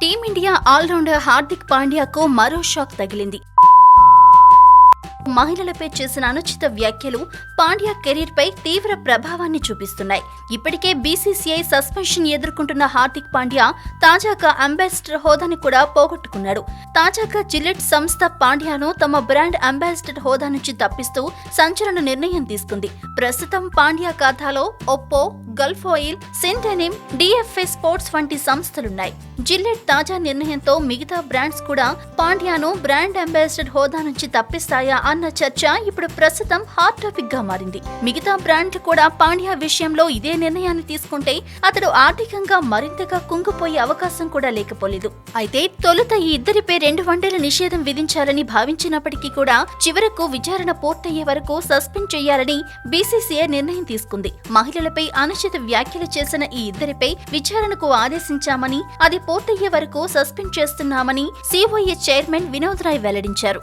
Team India allrounder Hardik పాండ్యాకు మరో shock తగిలింది. మహిళలపై చేసిన అనుచిత వ్యాఖ్యలు పాండ్యా కెరీర్ పై తీవ్ర ప్రభావాన్ని చూపిస్తున్నాయి. ఇప్పటికే బీసీసీఐ సస్పెన్షన్ ఎదుర్కొంటున్న హార్దిక్ పాండ్యా తాజాగా అంబాసిడర్ హోదాని కూడా పోగొట్టుకున్నాడు. తాజాగా జిల్లెట్ సంస్థ పాండ్యాను తమ బ్రాండ్ అంబాసిడర్ హోదా నుంచి తప్పిస్తూ సంచలన నిర్ణయం తీసుకుంది. ప్రస్తుతం పాండ్యా ఖాతాలో ఒప్పో గల్ఫ్ ఆయిల్ సెంటెనిమ్ డిఎఫ్ఏ స్పోర్ట్స్ వంటి సంస్థలున్నాయి. జిల్లెట్ తాజా నిర్ణయంతో మిగతా బ్రాండ్స్ కూడా పాండ్యాను బ్రాండ్ అంబాసిడర్ హోదా నుంచి తప్పిస్తాయా అన్న చర్చ ఇప్పుడు ప్రస్తుతం హాట్ టాపిక్గా మారింది. మిగతా బ్రాండ్లు కూడా పాండ్యా విషయంలో ఇదే నిర్ణయాన్ని తీసుకుంటే అతడు ఆర్థికంగా మరింతగా కుంగిపోయే అవకాశం కూడా లేకపోలేదు. అయితే తొలుత ఈ ఇద్దరిపై రెండు వన్డేల నిషేధం విధించాలని భావించినప్పటికీ కూడా చివరకు విచారణ పూర్తయ్యే వరకు సస్పెండ్ చేయాలని బీసీసీఐ నిర్ణయం తీసుకుంది. మహిళలపై అనుచిత వ్యాఖ్యలు చేసిన ఈ ఇద్దరిపై విచారణకు ఆదేశించామని అది పూర్తయ్యే వరకు సస్పెండ్ చేస్తున్నామని సిఓఏ చైర్మన్ వినోద్ రాయ్ వెల్లడించారు.